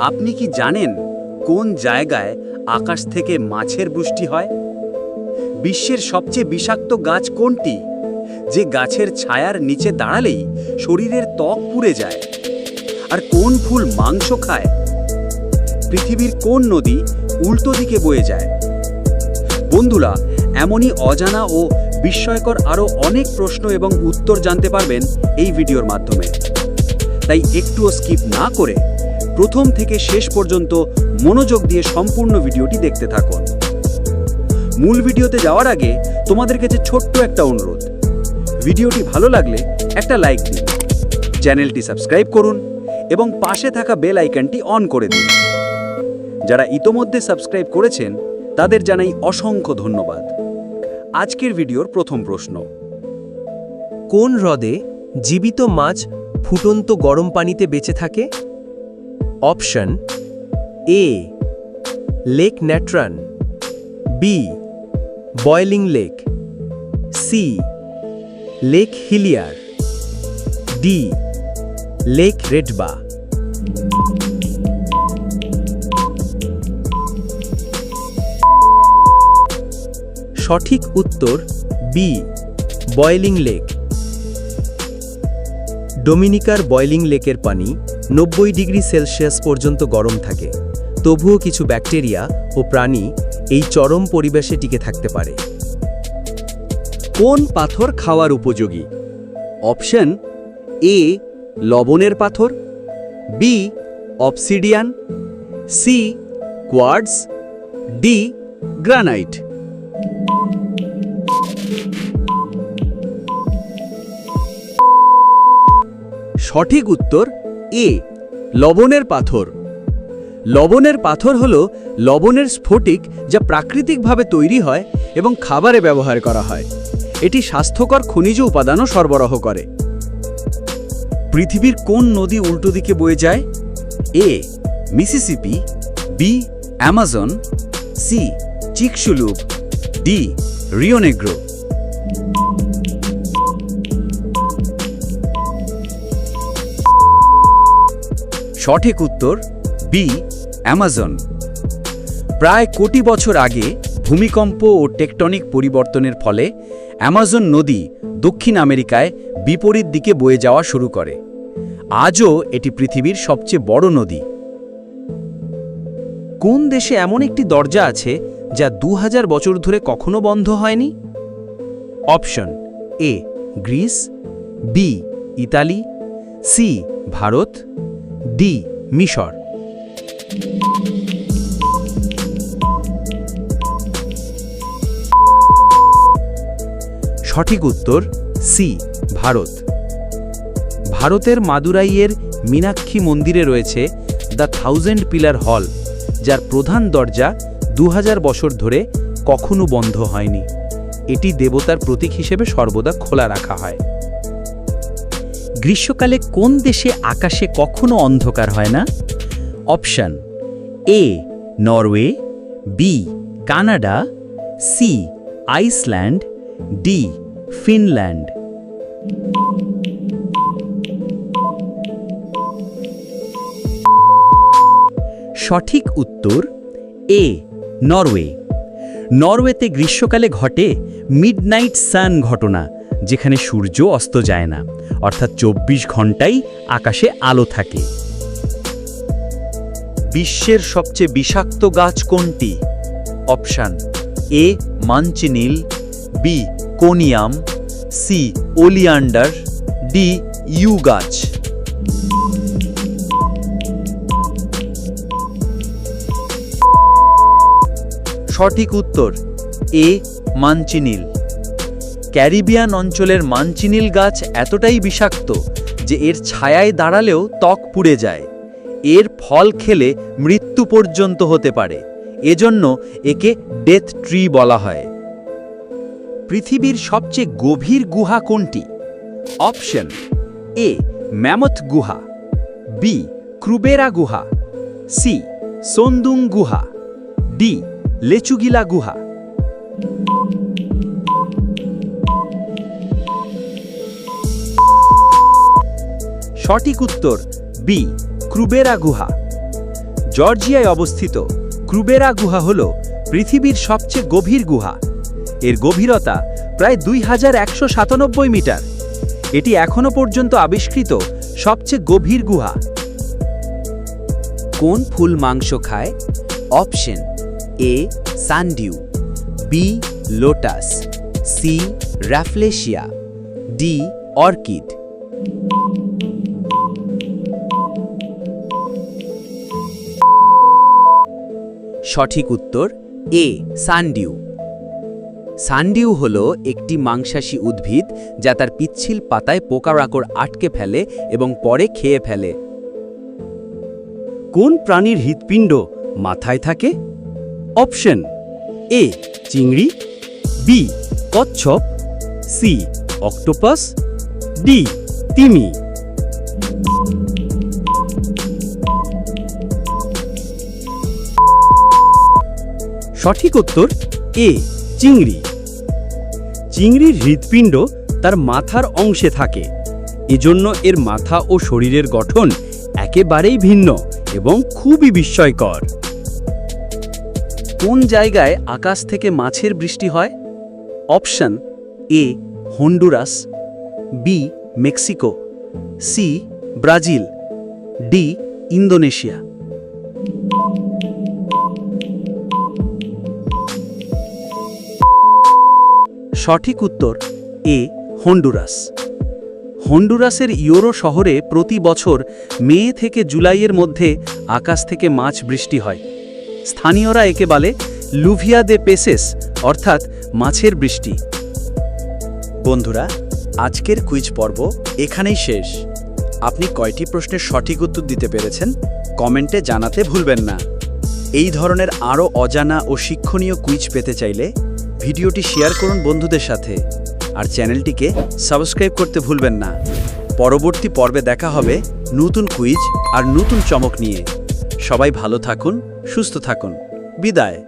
আপনি কি জানেন কোন জায়গায় আকাশ থেকে মাছের বৃষ্টি হয়? বিশ্বের সবচেয়ে বিষাক্ত গাছ কোনটি? যে গাছের ছায়ার নিচে দাঁড়ালেই শরীরের ত্বক পুড়ে যায়। আর কোন ফুল মাংস খায়? পৃথিবীর কোন নদী উল্টো দিকে বয়ে যায়? বন্ধুরা, এমনই অজানা ও বিস্ময়কর আরও অনেক প্রশ্ন এবং উত্তর জানতে পারবেন এই ভিডিওর মাধ্যমে। তাই একটুও স্কিপ না করে প্রথম থেকে শেষ পর্যন্ত মনোযোগ দিয়ে সম্পূর্ণ ভিডিওটি দেখতে থাকুন। মূল ভিডিওতে যাওয়ার আগে তোমাদের কাছে ছোট্ট একটা অনুরোধ। ভিডিওটি ভালো লাগলে একটা লাইক দিন, চ্যানেলটি সাবস্ক্রাইব করুন এবং পাশে থাকা বেল আইকনটি অন করে দিন। যারা ইতোমধ্যে সাবস্ক্রাইব করেছেন, তাদের জানাই অসংখ্য ধন্যবাদ। আজকের ভিডিওর প্রথম প্রশ্ন। কোন হ্রদে জীবিত মাছ ফুটন্ত গরম পানিতে বেঁচে থাকে? Option A, Lake Natron, B, Boiling Lake, C, Lake Hillier, D, Lake Retba. সঠিক উত্তর বি, বয়েলিং লেক। ডোমিনিকার বয়েলিং লেকের পানি নব্বই ডিগ্রি সেলসিয়াস পর্যন্ত গরম থাকে। তবুও কিছু ব্যাকটেরিয়া ও প্রাণী এই চরম পরিবেশে টিকে থাকতে পারে। কোন পাথর খাওয়ার উপযোগী? অপশন এ, লবণের পাথর, B, obsidian, C quartz D, granite. সঠিক উত্তর এ, লবণের পাথর। লবণের পাথর হল লবণের স্ফটিক যা প্রাকৃতিকভাবে তৈরি হয় এবং খাবারে ব্যবহার করা হয়। এটি স্বাস্থ্যকর খনিজ উপাদানও সরবরাহ করে। পৃথিবীর কোন নদী উল্টো দিকে বয়ে যায়? A, Mississippi, B, Amazon, C, Chicxulub, D Rio Negro সঠিক উত্তর বি অ্যামাজন প্রায় কোটি বছর আগে, ভূমিকম্প ও টেকটনিক পরিবর্তনের ফলে অ্যামাজন নদী দক্ষিণ আমেরিকায় বিপরীত দিকে বয়ে যাওয়া শুরু করে। আজও এটি পৃথিবীর সবচেয়ে বড় নদী। কোন দেশে এমন একটি দরজা আছে যা দু হাজার বছর ধরে কখনো বন্ধ হয়নি? Option, A, Greece, B, Italy, C, Bharat D, মিশর। সঠিক উত্তর, সি, ভারত। ভারতের মাদুরাইয়ের মীনাক্ষী মন্দিরে রয়েছে দ্য থাউজেন্ড পিলার হল, যার প্রধান দরজা দু হাজার বছর ধরে কখনো বন্ধ হয়নি। এটি দেবতার প্রতীক হিসেবে সর্বদা খোলা রাখা হয়। গ্রীষ্মকালে কোন দেশে আকাশে কখনো অন্ধকার হয় না? Option, A, Norway, B, Canada, C, Iceland, D, Finland. সঠিক উত্তর, এ, নরওয়ে। নরওয়েতে গ্রীষ্মকালে ঘটে মিডনাইট সান ঘটনা। যেখানে সূর্য অস্ত যায় না, অর্থাৎ চব্বিশ ঘন্টাই আকাশে আলো থাকে। বিশ্বের সবচেয়ে বিষাক্ত গাছ কোনটি? Option A manchineel B, conium, C, oleander, D, yew গাছ। সঠিক উত্তর এ মানচিনিল ক্যারিবিয়ান অঞ্চলের মানচিনিল গাছ এতটাই বিষাক্ত যে এর ছায়ায় দাঁড়ালেও ত্বক পুড়ে যায়। এর ফল খেলে মৃত্যু পর্যন্ত হতে পারে। এজন্য একে ডেথ ট্রি বলা হয়। পৃথিবীর সবচেয়ে গভীর গুহা কোনটি? অপশন এ, ম্যামথ গুহা, বি, ক্রুবেরা গুহা, সি, সোন্দুং গুহা, ডি, লেচুগিলা গুহা। সঠিক উত্তর বি, ক্রুবেরা গুহা। জর্জিয়ায় অবস্থিত ক্রুবেরা গুহা হল পৃথিবীর সবচেয়ে গভীর গুহা। এর গভীরতা প্রায় দুই হাজার একশো সাতানব্বই মিটার। এটি এখনও পর্যন্ত আবিষ্কৃত সবচেয়ে গভীর গুহা। কোন ফুল মাংস খায়? Option A, sundew, B, lotus, C rafflesia D, orchid. সঠিক উত্তর, এ, সানডিউ। সানডিউ হল একটি মাংসাশী উদ্ভিদ যা তার পিচ্ছিল পাতায় পোকামাকড় আটকে ফেলে এবং পরে খেয়ে ফেলে। কোন প্রাণীর হৃৎপিণ্ড মাথায় থাকে? অপশন, এ, চিংড়ি, বি, কচ্ছপ, সি, অক্টোপাস, ডি, তিমি। সঠিক উত্তর, এ, চিংড়ি। চিংড়ির হৃৎপিণ্ড তার মাথার অংশে থাকে। এজন্য এর মাথা ও শরীরের গঠন একেবারেই ভিন্ন এবং খুবই বিস্ময়কর। কোন জায়গায় আকাশ থেকে মাছের বৃষ্টি হয়? Option, A, Honduras, B, Mexico, C, Brazil, D, Indonesia. সঠিক উত্তর, এ, হন্ডুরাস। হন্ডুরাসের ইউরো শহরে প্রতি বছর মে থেকে জুলাইয়ের মধ্যে আকাশ থেকে মাছ বৃষ্টি হয়। স্থানীয়রা একে বলে লুভিয়া দে পেসেস, অর্থাৎ মাছের বৃষ্টি। বন্ধুরা, আজকের কুইজ পর্ব এখানেই শেষ। আপনি কয়টি প্রশ্নের সঠিক উত্তর দিতে পেরেছেন? কমেন্টে জানাতে ভুলবেন না। এই ধরনের আরও অজানা ও শিক্ষণীয় কুইজ পেতে চাইলে ভিডিওটি শেয়ার করুন বন্ধুদের সাথে। আর চ্যানেলটিকে সাবস্ক্রাইব করতে ভুলবেন না। পরবর্তী পর্বে দেখা হবে নতুন কুইজ আর নতুন চমক নিয়ে। সবাই ভালো থাকুন, সুস্থ থাকুন। বিদায়।